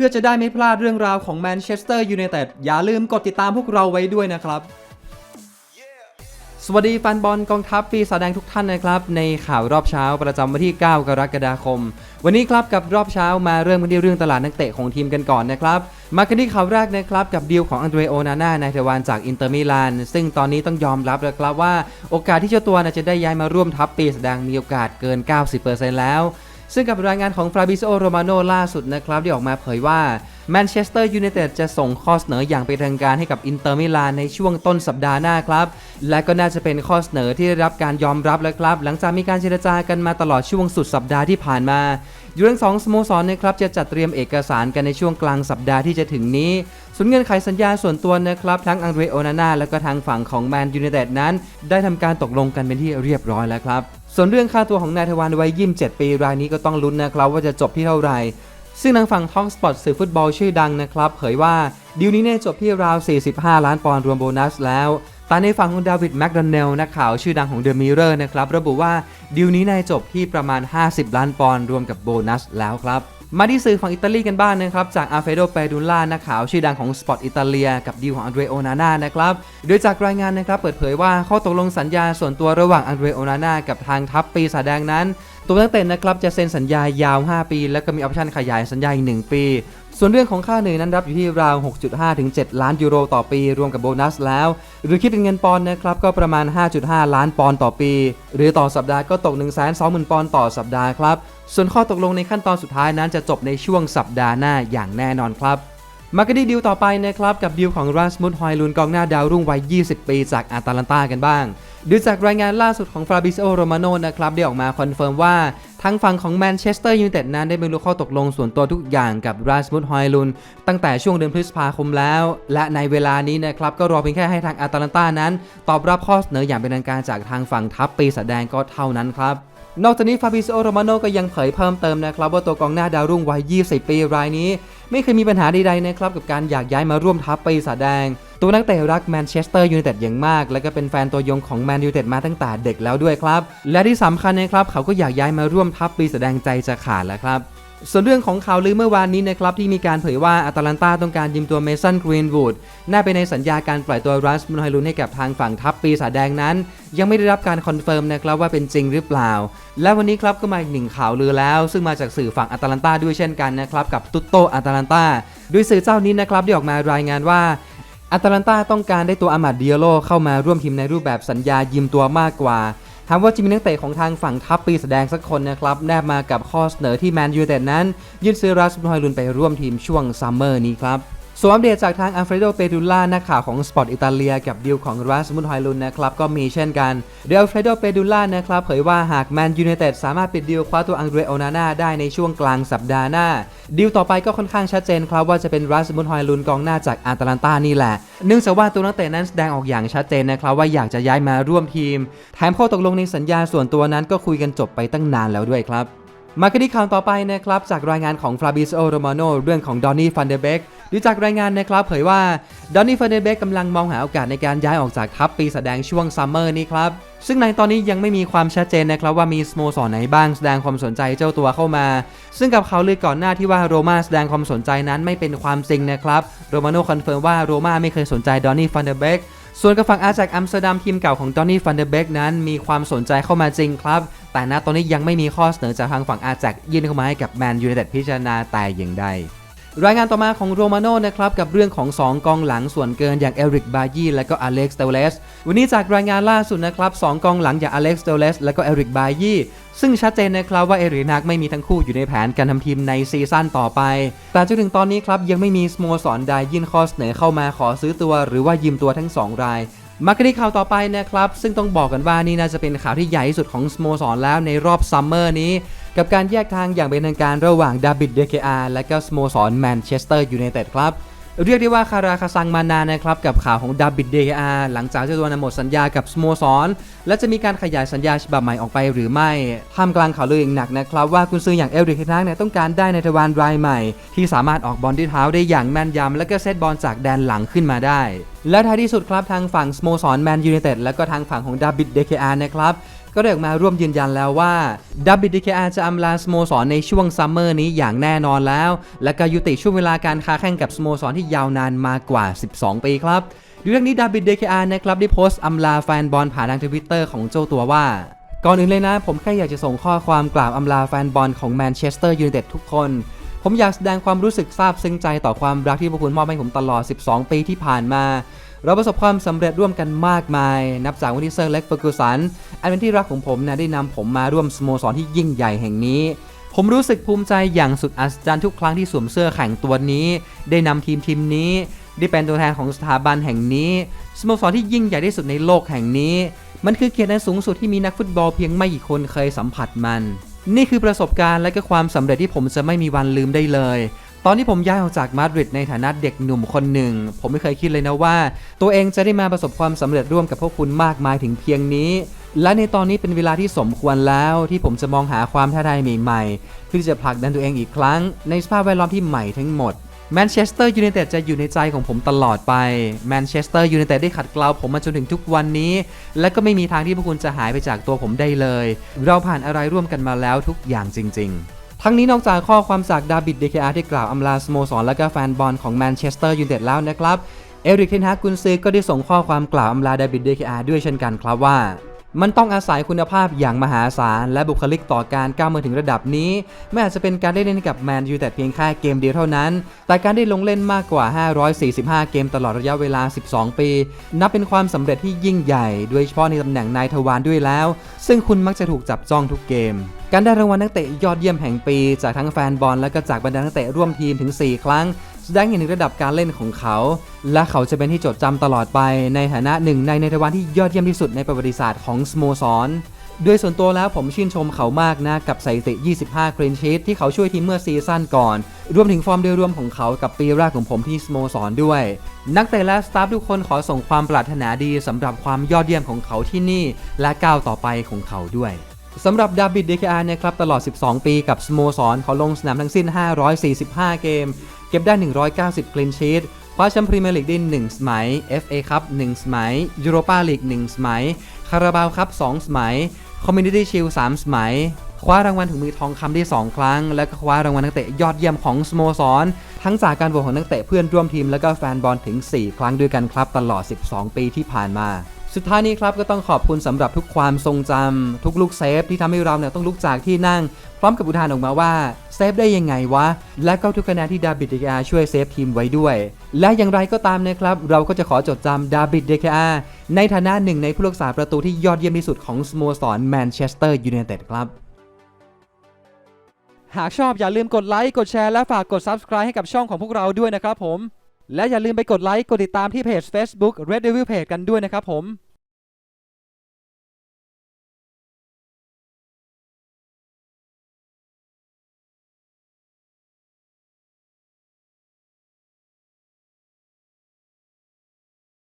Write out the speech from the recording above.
พื่อจะได้ไม่พลาดเรื่องราวของแมนเชสเตอร์ยูไนเต็ดอย่าลืมกดติดตามพวกเราไว้ด้วยนะครับ สวัสดีแฟนบอลกองทัพปีศาจแดงทุกท่านนะครับ ในข่าวรอบเช้าประจำวันที่ 9 กรกฎาคม วันนี้ครับกับรอบเช้ามาเริ่มกันที่เรื่องตลาดนักเตะของทีมกันก่อนนะครับมากันที่ข่าวแรกนะครับกับดีลของอันเดรโอนาน่าในเทวานจากอินเตอร์มิลานซึ่งตอนนี้ต้องยอมรับแล้วครับว่า โอกาสที่เจ้าตัวจะได้ย้ายมาร่วมทัพปีศาจแดงมีโอกาสเกิน 90%แล้ว ซึ่งกับรายงานของฟราบิโอโรมาโนล่าสุดนะครับที่ออกมาเผยว่าแมนเชสเตอร์ยูไนเต็ดจะส่งข้อเสนออย่างเป็นทางการให้กับอินเตอร์มิลานในช่วงต้นสัปดาห์หน้าครับ และก็น่าจะเป็นข้อเสนอที่ได้รับการยอมรับแล้วครับ หลังจากมีการเจรจากันมาตลอดช่วงสุดสัปดาห์ที่ผ่านมาอยู่ทั้งสองสโมสรนะครับจะจัดเตรียมเอกสารกันในช่วงกลางสัปดาห์ที่จะถึงนี้ส่วนเงื่อนไขสัญญาส่วนตัวนะครับทั้งอังเดรโอนาน่าและก็ทางฝั่งของแมนยูไนเต็ดนั้น ได้ทำการตกลงกันเป็นที่เรียบร้อยแล้วครับ ส่วนเรื่องค่าตัวของนายทวารวัย27ปีรายนี้ก็ต้องลุ้นนะครับว่าจะจบที่เท่าไหร่ ซึ่งทางฝั่งท็อกสปอร์ตสื่อฟุตบอลชื่อดังนะครับเผยว่าดีลนี้เนี่ยจบที่ราว 45 ล้านปอนด์รวมโบนัสแล้วแต่ในฝั่งของดาวิดแมคโดนัลนักข่าวชื่อดังของเดอะมิเรอร์นะครับระบุว่าดีลนี้นายจบที่ประมาณ 50 ล้านปอนด์รวมกับโบนัสแล้วครับ มาที่สื่อฝั่งอิตาลีกันบ้างนะครับ จากอาเฟโดเปดูล่านักข่าวชื่อดังของสปอร์ตอิตาเลียกับดีลของอันเดรโอนาน่านะครับ โดยจากรายงานนะครับเปิดเผยว่าข้อตกลงสัญญาส่วนตัวระหว่างอันเดรโอนาน่ากับทางทัพปีศาจแดงนั้น ตัวนักเตะนะครับจะเซ็นสัญญายาว 5 ปี และก็มีออปชั่นขยายสัญญาอีก1ปี ส่วนเรื่องของค่าเหนื่อยนั้นรับอยู่ที่ราว 6.5 ถึง 7 ล้านยูโรต่อปี รวมกับโบนัสแล้ว หรือคิดเป็นเงินปอนด์นะครับก็ประมาณ 5.5 ล้านปอนด์ต่อปี หรือต่อสัปดาห์ก็ตก 120,000 ปอนด์ต่อสัปดาห์ครับ ส่วนข้อตกลงในขั้นตอนสุดท้ายนั้นจะจบในช่วงสัปดาห์หน้าอย่างแน่นอนครับมากันที่ดีลต่อไปนะครับ กับดีลของราสมุดฮอยลุนกองหน้าดาวรุ่งวัย 20 ปีจากอาตาลันตากันบ้างดูจากรายงานล่าสุดของฟราบิโอโรมาโนนะครับได้ออกมาคอนเฟิร์มว่า ทางฝั่งของแมนเชสเตอร์ยูไนเต็ดนั้นได้บรรลุข้อตกลงส่วนตัวทุกอย่างกับราสมุดฮอยลุนตั้งแต่ช่วงเดือนพฤษภาคมแล้ว และในเวลานี้นะครับก็รอเพียงแค่ให้ทางอาตาลันตานั้น ตอบรับข้อเสนออย่างเป็นทางการจากทางฝั่งทัพปีศาจแดงก็เท่านั้นครับนอกจากนี้ฟาบิซิโอโรมาโนก็ยังเผยเพิ่มเติมนะครับว่าตัวกองหน้าดาวรุ่งวัย 20 ปีรายนี้ ไม่เคยมีปัญหาใดๆนะครับกับการอยากย้ายมาร่วมทัพปีศาจแดง ตัวนักเตะรักแมนเชสเตอร์ยูไนเต็ดอย่างมาก และก็เป็นแฟนตัวยงของแมนยูไนเต็ดมาตั้งแต่เด็กแล้วด้วยครับ และที่สำคัญนะครับเขาก็อยากย้ายมาร่วมทัพปีศาจแดงใจจะขาดแล้วครับส่วนเรื่องของข่าวลือเมื่อวานนี้นะครับที่มีการเผยว่าอาตาลันตาต้องการยืมตัวเมสันกรีนวูดน่าไปในสัญญาการปล่อยตัวรัสมุนไฮลุนให้กับทางฝั่งทัพปีศาจแดงนั้น ยังไม่ได้รับการคอนเฟิร์มนะครับว่าเป็นจริงหรือเปล่า และวันนี้ครับก็มาอีกหนึ่งข่าวลือแล้ว ซึ่งมาจากสื่อฝั่งอาตาลันตาด้วยเช่นกันนะครับกับตุตโตอาตาลันตาโดยสื่อเจ้านี้นะครับได้ออกมารายงานว่า อาตาลันตาต้องการได้ตัวอามาดเดียโลเข้ามาร่วมทีมในรูปแบบสัญญายืมตัวมากกว่าถามว่าจะมีนักเตะของทางฝั่งทัพปีแสดงสักคนนะครับ แนบมากับข้อเสนอที่แมนยูเต็ดนั้น ยื่นซื้อราสมุนฮอยลุนไปร่วมทีมช่วงซัมเมอร์นี้ครับ ส่วนอัปเดตจากทางอัลเฟรโด เปดูล่านักข่าวของสปอร์ตอิตาเลียกับดีลของรัสมุนฮอยลุนนะครับ ก็มีเช่นกันเดลเฟรโด เปดูล่านะครับ เผยว่าหากแมนยูไนเต็ดสามารถปิดดีลคว้าตัวอังเดรโอนาน่าได้ในช่วงกลางสัปดาห์หน้า ดีลต่อไปก็ค่อนข้างชัดเจนครับว่าจะเป็นรัสมุนฮอยลุนกองหน้าจากอาตาลันตานี่แหละ เนื่องจากว่าตัวนักเตะนั้นแสดงออกอย่างชัดเจนนะครับว่าอยากจะย้ายมาร่วมทีมแถมข้อตกลงในสัญญาส่วนตัวนั้นก็คุยกันจบไปตั้งนานแล้วด้วยครับ มากันที่ข่าวต่อไปนะครับจากรายงานของฟราบิโอโรมาโนเรื่องของดอนนี่ฟันเดเบกดูจากรายงานนะครับเผยว่าดอนนี่ฟันเดเบกกำลังมองหาโอกาสในการย้ายออกจากทัพปีแสดงช่วงซัมเมอร์นี้ครับ ซึ่งในตอนนี้ยังไม่มีความชัดเจนนะครับว่ามีสโมสรไหนบ้างแสดงความสนใจเจ้าตัวเข้ามา ซึ่งกับข่าวลือก่อนหน้าที่ว่าโรมาแสดงความสนใจนั้นไม่เป็นความจริงนะครับโรมาโนคอนเฟิร์มว่าโรมาไม่เคยสนใจดอนนี่ฟันเดเบก ส่วนกับฝั่งอาจากอัมสเตอร์ดัมทีมเก่าของดอนนี่ฟันเดอร์เบกนั้นมีความสนใจเข้ามาจริงครับ แต่ณตอนนี้ยังไม่มีข้อเสนอจากทางฝั่งอาจากยื่นเข้ามาให้กับแมนยูไนเต็ดพิจารณาแต่อย่างใด รายงานต่อมาของโรมาโน่นะครับกับเรื่องของ 2 กองหลังส่วนเกินอย่างเอริกบายีและก็อเล็กซ์เตเลสวันนี้จากรายงานล่าสุดนะครับสองกองหลังอย่างอเล็กซ์เตเลสและก็เอริกบายีซึ่งชัดเจนนะครับว่าเอรินักไม่มีทั้งคู่อยู่ในแผนการทำทีมในซีซั่นต่อไป แต่จนถึงตอนนี้ครับยังไม่มีสโมสรใดยื่นข้อเสนอเข้ามาขอซื้อตัว หรือว่ายืมตัวทั้ง 2 รายมากันที่ข่าวต่อไปนะครับ ซึ่งต้องบอกกันว่านี่น่าจะเป็นข่าวที่ใหญ่ที่สุดของสโมสรแล้วในรอบซัมเมอร์นี้ กับการแยกทางอย่างเป็นทางการระหว่างดาบิดเดเคอาและก็สโมสรแมนเชสเตอร์ยูไนเต็ดครับเรียกได้ว่าคาราคาซังมานานนะครับกับข่าวของดาบิดเดอาหลังจากเจ้าตัวนำหมดสัญญากับสโมสร และจะมีการขยายสัญญาฉบับใหม่ออกไปหรือไม่ท่ามกลางข่าวลืออย่างหนักนะครับ ว่ากุนซืออย่างเอลริกเฮนักเนี่ยต้องการได้ในทวารรายใหม่ ที่สามารถออกบอลด้วยเท้าได้อย่างแม่นยำและก็เซตบอลจากแดนหลังขึ้นมาได้และท้ายที่สุดครับทางฝั่งสโมสรแมนยูไนเต็ดและก็ทางฝั่งของดาบิดเดเคอานะครับ ก็ได้ออกมาร่วมยืนยันแล้วว่าดับบิดดีเคอาจะอำลาสโมสรในช่วงซัมเมอร์นี้อย่างแน่นอนแล้ว และก็ยุติช่วงเวลาการค้าแข่งกับสโมสรที่ยาวนานมากว่า 12 ปีครับดูเรื่องนี้ดับบิดดีเคอานะครับได้โพสต์อำลาแฟนบอลผ่านทางทวิตเตอร์ของเจ้าตัวว่า ก่อนอื่นเลยนะ ผมแค่อยากจะส่งข้อความกล่าวอำลาแฟนบอลของแมนเชสเตอร์ยูไนเต็ดทุกคน ผมอยากแสดงความรู้สึกซาบซึ้งใจต่อความรักที่พวกคุณมอบให้ผมตลอด 12 ปีที่ผ่านมา เราประสบความสำเร็จร่วมกันมากมาย นับจากวันที่เซอร์เล็กเฟอร์กูสันอันเป็นที่รักของผมนะได้นำผมมาร่วมสโมสรที่ยิ่งใหญ่แห่งนี้ ผมรู้สึกภูมิใจอย่างสุดอัศจรรย์ทุกครั้งที่สวมเสื้อแข่งตัวนี้ ได้นำทีมทีมนี้ได้เป็นตัวแทนของสถาบันแห่งนี้สโมสรที่ยิ่งใหญ่ที่สุดในโลกแห่งนี้ มันคือเกียรติอันสูงสุดที่มีนักฟุตบอลเพียงไม่กี่คนเคยสัมผัสมัน นี่คือประสบการณ์และก็ความสำเร็จที่ผมจะไม่มีวันลืมได้เลย ตอนที่ผมย้ายออกจากมาดริดในฐานะเด็กหนุ่มคนหนึ่ง ผมไม่เคยคิดเลยนะว่า ตัวเองจะได้มาประสบความสำเร็จร่วมกับพวกคุณมากมายถึงเพียงนี้ และในตอนนี้เป็นเวลาที่สมควรแล้วที่ผมจะมองหาความท้าทายใหม่ๆเพื่อจะผลักดันตัวเองอีกครั้ง ในสภาพแวดล้อมที่ใหม่ทั้งหมดแมนเชสเตอร์ยูไนเต็ดจะอยู่ในใจของผมตลอดไปแมนเชสเตอร์ยูไนเต็ดได้ขัดเกลาผมมาจนถึงทุกวันนี้ และก็ไม่มีทางที่พวกคุณจะหายไปจากตัวผมได้เลย เราผ่านอะไรร่วมกันมาแล้วทุกอย่างจริง ๆ ทั้งนี้นอกจากข้อความจากดาบิดเดคอาที่กล่าวอำลาสโมสรและก็แฟนบอลของแมนเชสเตอร์ยูไนเต็ดแล้วนะครับ เอริกเทนฮากกุนซือก็ได้ส่งข้อความกล่าวอำลาดาบิดเดคอาด้วยเช่นกันครับว่า มันต้องอาศัยคุณภาพอย่างมหาศาล และบุคลิกต่อการก้าวมาถึงระดับนี้ ไม่อาจจะเป็นการได้เล่นกับแมนยูแต่เพียงแค่เกมเดียวเท่านั้น แต่การได้ลงเล่นมากกว่า 545 เกมตลอดระยะเวลา 12 ปี นับเป็นความสำเร็จที่ยิ่งใหญ่ โดยเฉพาะในตำแหน่งนายทวารด้วยแล้ว ซึ่งคุณมักจะถูกจับจ้องทุกเกม การได้รางวัลนักเตะยอดเยี่ยมแห่งปี จากทั้งแฟนบอลและก็จากบรรดานักเตะร่วมทีมถึง 4 ครั้ง แสดงเห็นถึงระดับการเล่นของเขา และเขาจะเป็นที่จดจำตลอดไปในฐานะหนึ่งในในทวารที่ยอดเยี่ยมที่สุดในประวัติศาสตร์ของสโมสรโดยส่วนตัวแล้วผมชื่นชมเขามากนะ กับสถิติ 25 คลีนชีตที่เขาช่วยทีมเมื่อซีซั่นก่อน รวมถึงฟอร์มโดยรวมของเขากับปีแรกของผมที่สโมสรด้วย นักเตะและสตาฟทุกคนขอส่งความปรารถนาดีสำหรับความยอดเยี่ยมของเขาที่นี่ และก้าวต่อไปของเขาด้วยสำหรับดาบิดเดคอาร์นะครับตลอด 12 ปีกับสโมสรเขาลงสนามทั้งสิ้น 545 เกม เก็บได้ 190 คลีนชีตคว้าแชมป์พรีเมียร์ลีกได้1สมัย FA คัพ1สมัยยูโรปาลีก1สมัย คาราบาวคัพ2สมัย คอมมินิตี้ชิล3สมัย คว้ารางวัลถุงมือทองคำได้ 2 ครั้ง และก็คว้ารางวัลนักเตะยอดเยี่ยมของสโมสร ทั้งจากการโหวตของนักเตะเพื่อนร่วมทีมและก็แฟนบอลถึง 4 ครั้งด้วยกันครับตลอด 12 ปีที่ผ่านมา สุดท้ายนี้ครับก็ต้องขอบคุณสำหรับทุกความทรงจำทุกลูกเซฟที่ทำให้เราเนี่ยต้องลุกจากที่นั่ง พร้อมกับอุทานออกมาว่าเซฟได้ยังไงวะ และก็ทุกคะแนนที่ดาบิดเดคอาช่วยเซฟทีมไว้ด้วย และอย่างไรก็ตามนะครับ เราก็จะขอจดจำดาบิดเดคอาในฐานะหนึ่งในผู้รักษาประตูที่ยอดเยี่ยมที่สุดของสโมสรแมนเชสเตอร์ยูไนเต็ดครับหากชอบอย่าลืมกดไลค์กดแชร์และฝากกด Subscribe ให้กับช่องของพวกเราด้วยนะครับผม และอย่าลืมไปกดไลค์กดติดตามที่เพจ Facebook Red Devil Page กันด้วยนะครับผม